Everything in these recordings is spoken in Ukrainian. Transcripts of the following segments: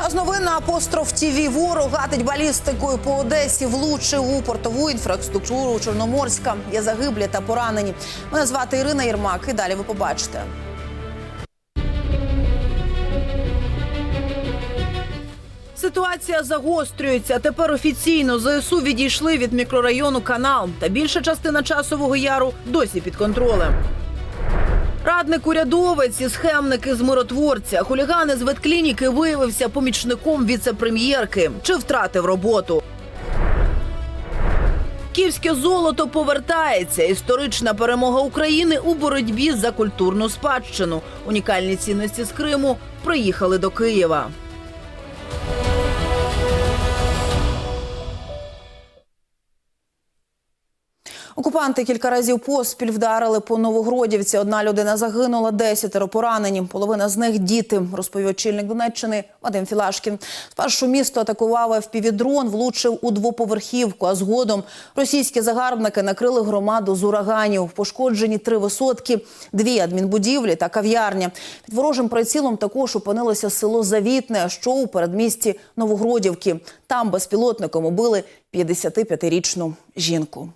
Час новин на апостроф ТІВІ. Ворог гатить балістикою по Одесі, влучив у портову інфраструктуру Чорноморська. Є загиблі та поранені. Мене звати Ірина Єрмак. І далі ви побачите. Ситуація загострюється. Тепер офіційно ЗСУ відійшли від мікрорайону канал. Та більша частина часового яру досі під контролем. Радник урядовець і схемники з миротворця. Хулігани з ветклініки виявився помічником віце-прем'єрки. Чи втратив роботу? Київське золото повертається. Історична перемога України у боротьбі за культурну спадщину. Унікальні цінності з Криму приїхали до Києва. Окупанти кілька разів поспіль вдарили по Новогродівці. Одна людина загинула, десятеро поранені. Половина з них діти, розповів очільник Донеччини Вадим Філашкін. Спершу місто атакував FPV-дрон, влучив у двоповерхівку. А згодом російські загарбники накрили громаду з ураганів. Пошкоджені три висотки, дві адмінбудівлі та кав'ярня. Під ворожим прицілом також опинилося село Завітне, що у передмісті Новогродівки. Там безпілотником убили 55-річну жінку.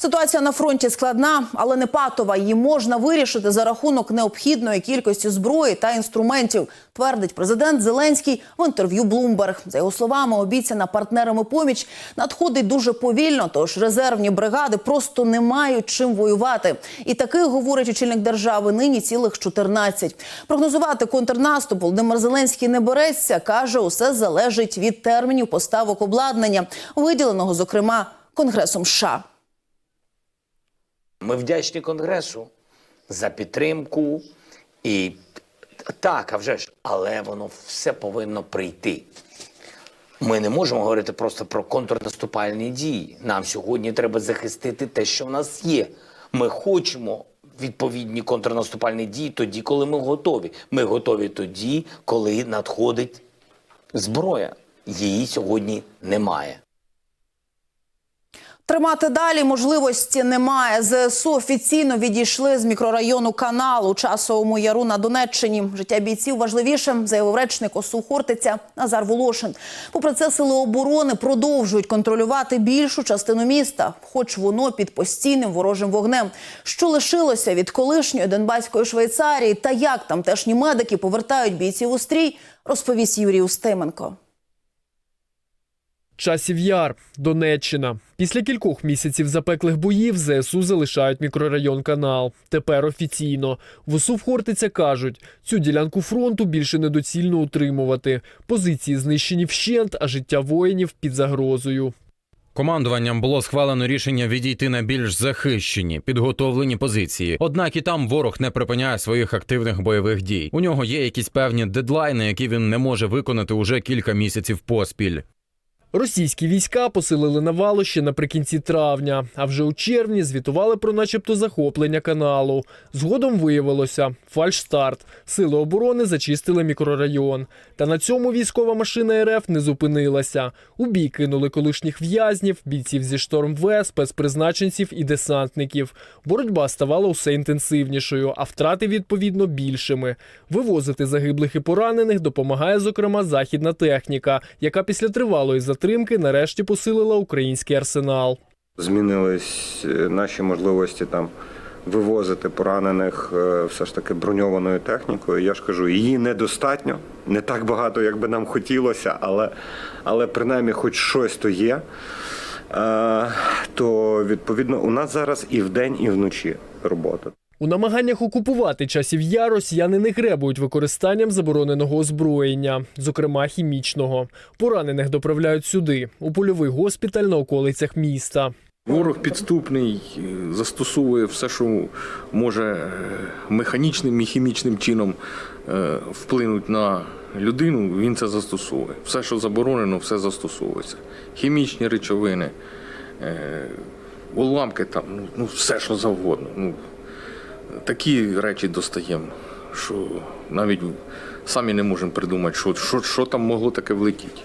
Ситуація на фронті складна, але не патова. Її можна вирішити за рахунок необхідної кількості зброї та інструментів, твердить президент Зеленський в інтерв'ю Bloomberg. За його словами, обіцяна партнерами поміч надходить дуже повільно. Тож резервні бригади просто не мають чим воювати. І таких говорить очільник держави нині цілих 14. Прогнозувати контрнаступ Володимир Зеленський не береться. каже, усе залежить від термінів поставок обладнання, виділеного зокрема Конгресом США. Ми вдячні Конгресу за підтримку. І так, а вже ж, але воно все повинно прийти. Ми не можемо говорити просто про контрнаступальні дії. Нам сьогодні треба захистити те, що в нас є. Ми хочемо відповідні контрнаступальні дії тоді, коли ми готові. Ми готові тоді, коли надходить зброя. Її сьогодні немає. Тримати далі можливості немає. ЗСУ офіційно відійшли з мікрорайону канал у часовому яру на Донеччині. Життя бійців важливіше, заявив речник ОСУ Хортиця Назар Волошин. Попри це, сили оборони продовжують контролювати більшу частину міста, хоч воно під постійним ворожим вогнем. Що лишилося від колишньої Донбаської Швейцарії та як тамтешні медики повертають бійців у стрій, розповість Юрій Устименко. Часів Яр, Донеччина. Після кількох місяців запеклих боїв ЗСУ залишають мікрорайон канал. Тепер офіційно. В ОСУ в Хортиця кажуть, цю ділянку фронту більше недоцільно утримувати. Позиції знищені вщент, а життя воїнів під загрозою. Командуванням було схвалено рішення відійти на більш захищені, підготовлені позиції. Однак і там ворог не припиняє своїх активних бойових дій. У нього є якісь певні дедлайни, які він не може виконати уже кілька місяців поспіль. Російські війська посилили навалу ще наприкінці травня, а вже у червні звітували про начебто захоплення каналу. Згодом виявилося фальшстарт. Сили оборони зачистили мікрорайон. Та на цьому військова машина РФ не зупинилася. У бій кинули колишніх в'язнів, бійців зі шторм В, спецпризначенців і десантників. Боротьба ставала усе інтенсивнішою, а втрати відповідно більшими. Вивозити загиблих і поранених допомагає зокрема західна техніка, яка після тривалої затримки нарешті посилила український арсенал. Змінились е, наші можливості там вивозити поранених е, все ж таки броньованою технікою. Я ж кажу, її недостатньо, не так багато, як би нам хотілося, але, але принаймні хоч щось то є. Е, То відповідно у нас зараз і вдень, і вночі робота. У намаганнях окупувати часів яр росіяни не гребують використанням забороненого озброєння, зокрема хімічного. Поранених доправляють сюди, у польовий госпіталь на околицях міста. Ворог підступний, е, застосовує все, що може е, механічним і хімічним чином е, вплинути на людину, він це застосовує. Все, що заборонено, все застосовується. Хімічні речовини, уламки, там, ну, ну все, що завгодно. Такі речі достаємо, що навіть самі не можемо придумати, що, що, що там могло таке влетіти.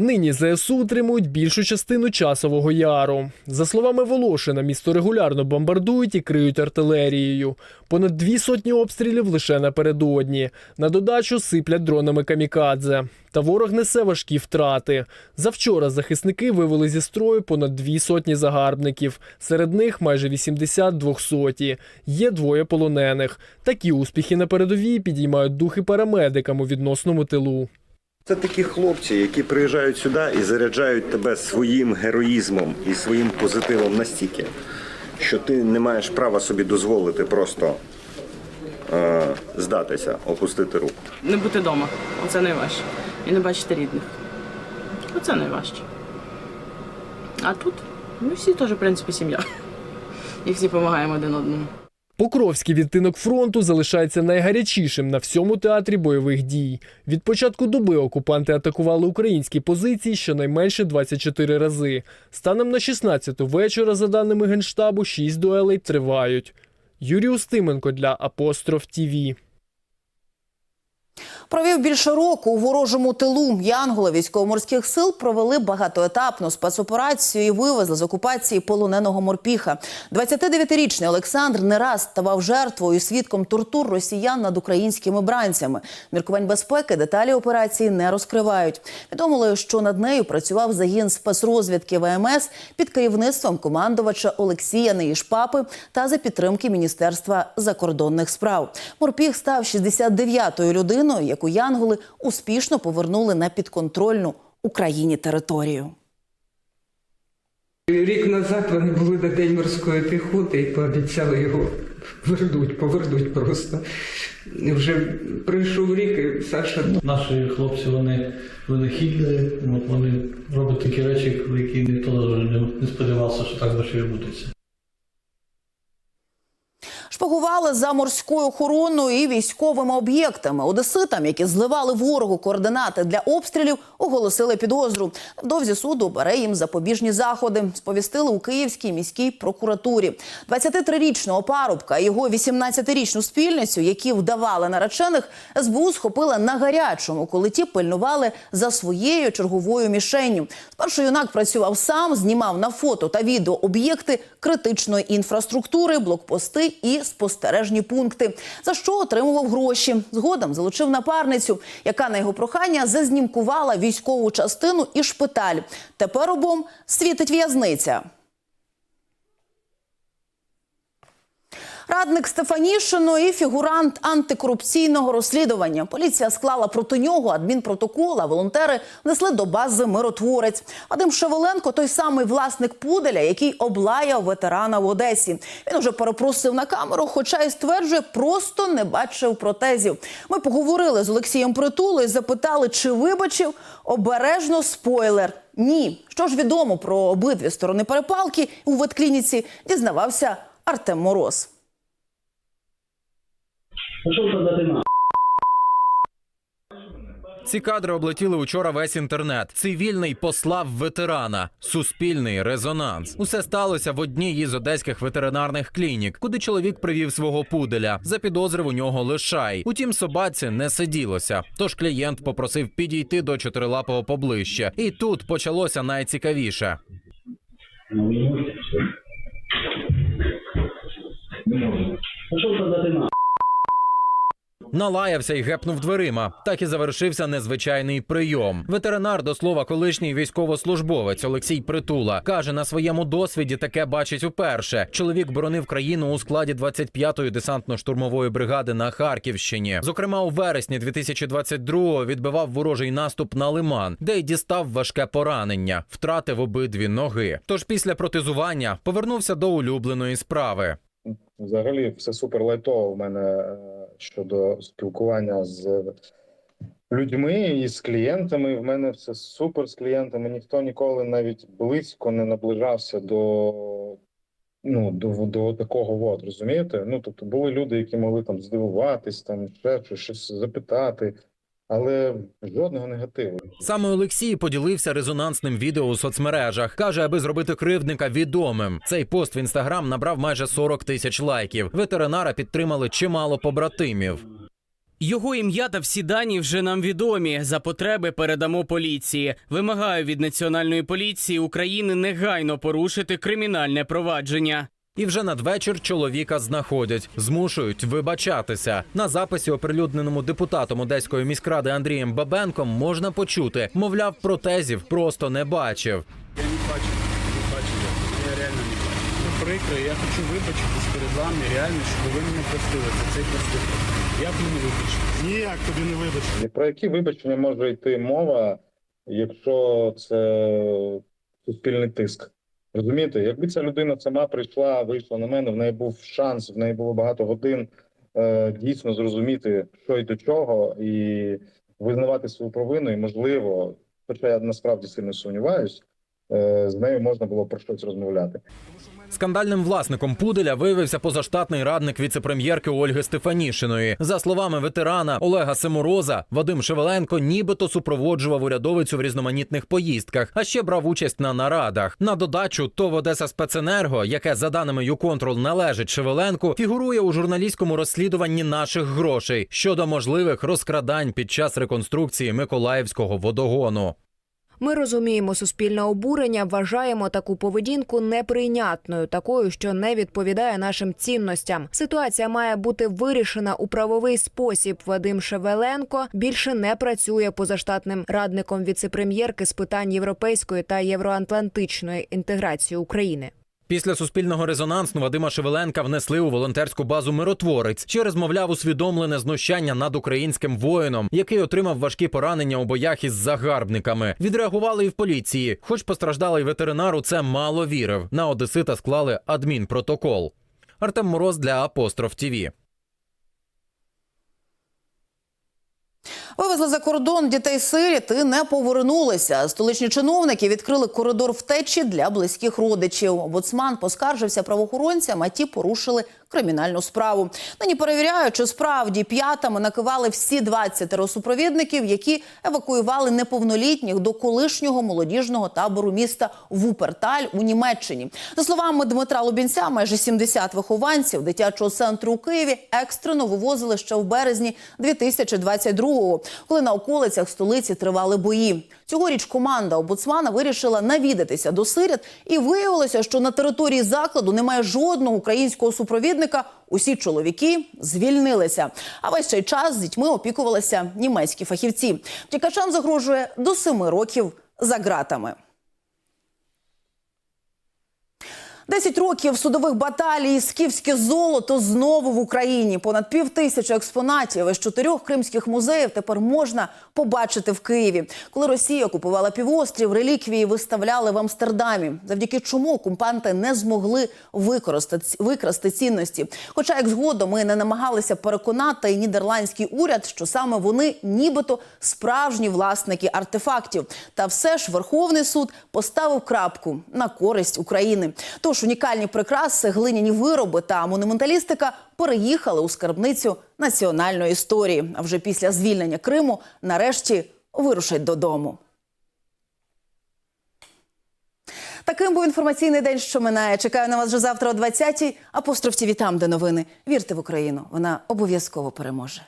Нині ЗСУ утримують більшу частину часового яру. За словами Волошина, місто регулярно бомбардують і криють артилерією. Понад дві сотні обстрілів лише напередодні. На додачу сиплять дронами камікадзе. Та ворог несе важкі втрати. Завчора захисники вивели зі строю понад дві сотні загарбників. Серед них майже 80 двохсоті. Є двоє полонених. Такі успіхи на передовій підіймають духи парамедикам у відносному тилу. Це такі хлопці, які приїжджають сюди і заряджають тебе своїм героїзмом і своїм позитивом настільки, що ти не маєш права собі дозволити просто е, здатися, опустити руку. не бути вдома. Оце найважче. І не бачити рідних. Оце найважче. А тут ми всі теж, в принципі, сім'я. І всі допомагаємо один одному. Покровський відтинок фронту залишається найгарячішим на всьому театрі бойових дій. Від початку доби окупанти атакували українські позиції щонайменше 24 рази. Станом на 16 вечора, за даними Генштабу, 6 дуелей тривають. Юрій Устименко для Апостроф ТІВІ. Провів більше року у ворожому тилу. Янголи військово-морських сил провели багатоетапну спецоперацію і вивезли з окупації полоненого морпіха. 29-річний Олександр не раз ставав жертвою і свідком тортур росіян над українськими бранцями. Міркувань безпеки деталі операції не розкривають. Відомили, що над нею працював загін спецрозвідки ВМС під керівництвом командувача Олексія Неїшпапи та за підтримки Міністерства закордонних справ. Морпіх став 69-ю людиною, яку янголи успішно повернули на підконтрольну Україні територію. Рік назад вони були на День морської піхоти і пообіцяли його вернуть, повернуть просто. Вже пройшов рік, і Саша Наші хлопці вони винахідливі, от вони роблять такі речі, які ніхто не, не сподівався, що так може відбудеться. Шпигували за морською охороною і військовими об'єктами. Одеситам, які зливали ворогу координати для обстрілів, оголосили підозру. Невдовзі суду бере їм запобіжні заходи. Сповістили у Київській міській прокуратурі. 23-річного парубка і його 18-річну спільницю, які вдавали наречених, СБУ схопила на гарячому, коли ті пильнували за своєю черговою мішенню. Спершу юнак працював сам, знімав на фото та відео об'єкти критичної інфраструктури, блокпости і спостережні пункти, за що отримував гроші. Згодом залучив напарницю, яка на його прохання зазнімкувала військову частину і шпиталь. Тепер обом світить в'язниця. Радник Стефанішино і фігурант антикорупційного розслідування. Поліція склала проти нього адмінпротокол, а волонтери внесли до бази миротворець. Вадим Шевеленко той самий власник пуделя, який облаяв ветерана в Одесі. Він уже перепросив на камеру, хоча й стверджує, просто не бачив протезів. Ми поговорили з Олексієм Притулою, і запитали, чи вибачив обережно спойлер. Ні, що ж відомо про обидві сторони перепалки у ветклініці, дізнавався Артем Мороз. Пішов подати на. Ці кадри облетіли учора весь інтернет. Цивільний послав ветерана. Суспільний резонанс. Усе сталося в одній із одеських ветеринарних клінік, куди чоловік привів свого пуделя. Запідозрив у нього лишай. Утім, собаці не сиділося. Тож клієнт попросив підійти до чотирилапого поближче. І тут почалося найцікавіше. Не можу. Пішов подати на. Налаявся і гепнув дверима. Так і завершився незвичайний прийом. Ветеринар, до слова, колишній військовослужбовець Олексій Притула каже, на своєму досвіді таке бачить уперше. Чоловік боронив країну у складі 25-ї десантно-штурмової бригади на Харківщині. Зокрема, у вересні 2022-го відбивав ворожий наступ на лиман, де й дістав важке поранення, втратив обидві ноги. Тож після протезування повернувся до улюбленої справи. Взагалі, все супер лайтово в мене е, щодо спілкування з людьми і з клієнтами. В мене все супер з клієнтами. Ніхто ніколи навіть близько не наближався до. Ну, до, до такого от, розумієте? Ну, тобто були люди, які могли там здивуватись, там ще щось, щось запитати, але жодного негативу. Саме Олексій поділився резонансним відео у соцмережах. каже, аби зробити кривдника відомим. Цей пост в інстаграм набрав майже 40 тисяч лайків. Ветеринара підтримали чимало побратимів. Його ім'я та всі дані вже нам відомі. За потреби передамо поліції. Вимагаю від національної поліції України негайно порушити кримінальне провадження. І вже надвечір чоловіка знаходять, змушують вибачатися. На записі, оприлюдненому депутатом Одеської міськради Андрієм Бабенком, можна почути, мовляв, протезів просто не бачив. Я не бачу, не бачу, я реально не бачу. Це прикро, я хочу вибачитись перед вами, реально, щоб ви мене простили за цей проступок. Як мені вибачити? Ніяк тобі не вибачити. І Про які вибачення може йти мова, якщо це суспільний тиск? Розумієте, якби ця людина сама прийшла, вийшла на мене, в неї був шанс, в неї було багато годин е, дійсно зрозуміти, що і до чого, і визнавати свою провину, і можливо, хоча я насправді сильно сумніваюсь, е, з нею можна було про щось розмовляти. Скандальним власником пуделя виявився позаштатний радник віцепрем'єрки Ольги Стефанішиної. За словами ветерана Олега Семороза, Вадим Шевеленко нібито супроводжував урядовицю в різноманітних поїздках, а ще брав участь на нарадах. На додачу ТОВ Одеса Спеценерго, яке за даними ЮКонтрол належить Шевеленку, фігурує у журналістському розслідуванні наших грошей щодо можливих розкрадань під час реконструкції Миколаївського водогону. Ми розуміємо суспільне обурення, вважаємо таку поведінку неприйнятною, такою, що не відповідає нашим цінностям. Ситуація має бути вирішена у правовий спосіб. Вадим Шевеленко більше не працює позаштатним радником віцепрем'єрки з питань європейської та євроатлантичної інтеграції України. Після суспільного резонансу Вадима Шевеленка внесли у волонтерську базу миротворець, що розмовляв усвідомлене знущання над українським воїном, який отримав важкі поранення у боях із загарбниками. Відреагували і в поліції, хоч постраждалий ветеринар у це мало вірив. На одесита склали адмінпротокол. Артем Мороз для Апостроф ТІВІ. Вивезли за кордон дітей сиріт і не повернулися. Столичні чиновники відкрили коридор втечі для близьких родичів. Омбудсман поскаржився правоохоронцям, а ті порушили кримінальну справу. Нині перевіряють, чи справді п'ятами накивали всі 20 супровідників, які евакуювали неповнолітніх до колишнього молодіжного табору міста Вуперталь у Німеччині. За словами Дмитра Лубінця, майже 70 вихованців дитячого центру у Києві екстрено вивозили ще в березні 2022-го, коли на околицях столиці тривали бої. Цьогоріч команда обуцмана вирішила навідатися до сиріт, і виявилося, що на території закладу немає жодного українського супровідника. Усі чоловіки звільнилися. А весь цей час з дітьми опікувалися німецькі фахівці. Втікачам загрожує до семи років за ґратами. Десять років судових баталій, скіфське золото знову в Україні. Понад пів тисячі експонатів із чотирьох кримських музеїв тепер можна побачити в Києві. Коли Росія окупувала півострів, реліквії виставляли в Амстердамі. Завдяки чому окупанти не змогли використати викрасти цінності. Хоча, як згодом ми не намагалися переконати нідерландський уряд, що саме вони, нібито справжні власники артефактів. Та все ж Верховний суд поставив крапку на користь України. Тож унікальні прикраси, глиняні вироби та монументалістика переїхали у скарбницю національної історії. А вже після звільнення Криму нарешті вирушать додому. Таким був інформаційний день, що минає. Чекаю на вас вже завтра о 20-й. Апостроф ТІВІ там, де новини. Вірте в Україну. Вона обов'язково переможе.